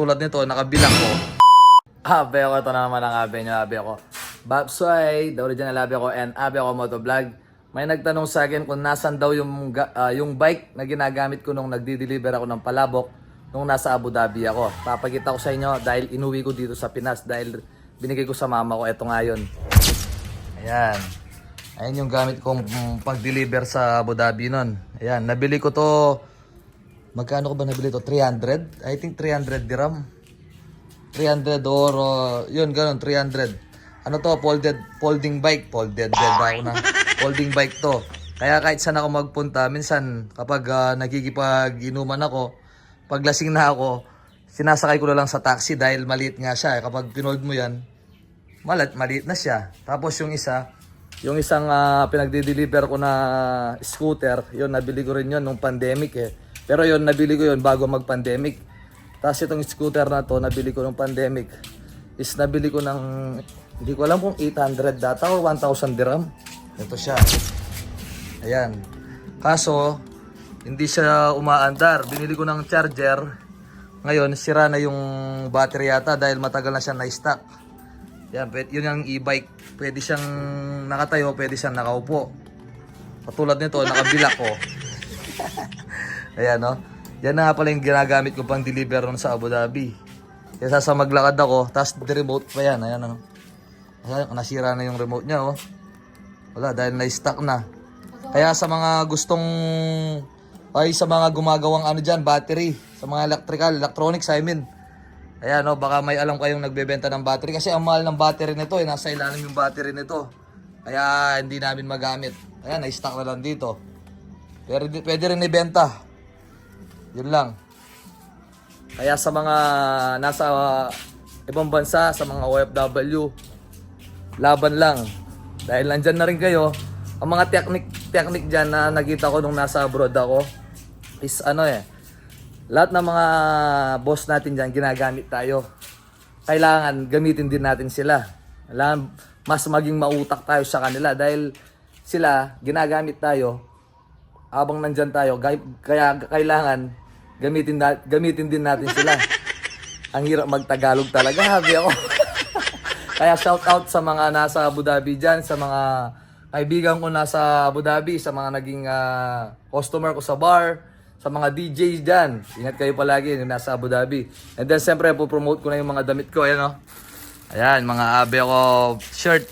Katulad nito, nakabilang ko. Abe ako, ito na naman ang abe niyo, abe ako. Babsoy, the original abe ako, and abe ako motovlog. May nagtanong sa akin kung nasan daw yung, ah, yung bike na ginagamit ko nung nagdi-deliver ako ng palabok nung nasa Abu Dhabi ako. Papakita ko sa inyo dahil inuwi ko dito sa Pinas dahil binigay ko sa mama ko. Ito nga yun. Ayan. Ayan yung gamit kong mm, pag-deliver sa Abu Dhabi nun. Ayan, nabili ko to Magkano ko ba nabili to? 300? I think 300 dirham. 300 or uh, yun ganun 300. Ano to? Folded folding bike, folded dead ako na. Folding bike to. Kaya kahit saan ako magpunta, minsan kapag uh, nagkikipag-inuman ako, pag lasing na ako, sinasakay ko na lang sa taxi dahil maliit nga siya. Eh. Kapag pinold mo yan, malit, maliit na siya. Tapos yung isa, yung isang uh, pinagdi-deliver ko na scooter, yun, nabili ko rin yun nung pandemic eh. Pero yun, nabili ko yun bago mag-pandemic. Tapos itong scooter na to, nabili ko nung pandemic. Is nabili ko ng, hindi ko alam kung 800 data or 1,000 dirham. Ito siya. Ayan. Kaso, hindi siya umaandar. Binili ko ng charger. Ngayon, sira na yung battery yata dahil matagal na siya na-stock. Yan, yun yung e-bike. Pwede siyang nakatayo, pwede siyang nakaupo. Katulad nito, nakabilak ko. Ayan, no? Yan na nga pala yung ginagamit ko pang deliver sa Abu Dhabi. Kaya sa maglakad ako, tapos remote pa yan. Ayan, no? Nasira na yung remote niya, oh. Wala, dahil na-stuck na. Kaya sa mga gustong, ay sa mga gumagawang ano dyan, battery, sa mga electrical, electronics, I mean. Ayan, no, baka may alam kayong nagbebenta ng battery. Kasi ang mahal ng battery nito, eh, nasa ilalim yung battery nito. Kaya hindi namin magamit. Ayan, na-stuck na lang dito. Pero pwede rin ibenta. Yun lang. Kaya sa mga nasa ibang bansa, sa mga OFW, laban lang. Dahil nandyan na rin kayo, ang mga technique, technique dyan na nakita ko nung nasa abroad ako, is ano eh, lahat ng mga boss natin dyan, ginagamit tayo. Kailangan gamitin din natin sila. Kailangan mas maging mautak tayo sa kanila dahil sila, ginagamit tayo, habang nandyan tayo, kaya kailangan gamitin, na, gamitin din natin sila. Ang hirap magtagalog talaga, habi ako. kaya shout out sa mga nasa Abu Dhabi dyan, sa mga kaibigan ko nasa Abu Dhabi, sa mga naging ah, customer ko sa bar, sa mga DJs dyan. Ingat kayo palagi yung nasa Abu Dhabi. And then siyempre, po-promote ko na yung mga damit ko. Ayan o. Ayan, mga abe ko shirt.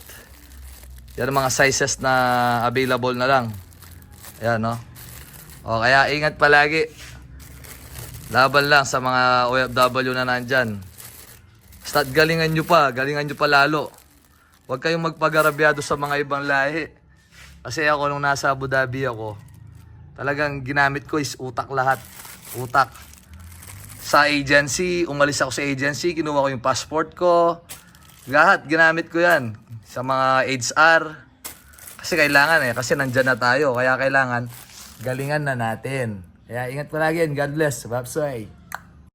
Yan mga sizes na available na lang. Ayan, no? O, kaya ingat palagi. Laban lang sa mga OFW na nandyan. Start galingan nyo pa, galingan nyo pa lalo. Huwag kayong magpagarabyado sa mga ibang lahi. Kasi ako nung nasa Abu Dhabi ako, talagang ginamit ko is utak lahat. Utak. Sa agency, umalis ako sa agency, kinuha ko yung passport ko. Lahat, ginamit ko yan. Sa mga HR. Kasi kailangan eh, kasi nandyan na tayo. Kaya kailangan, galingan na natin. Kaya ingat palagi and God bless. Babsoy.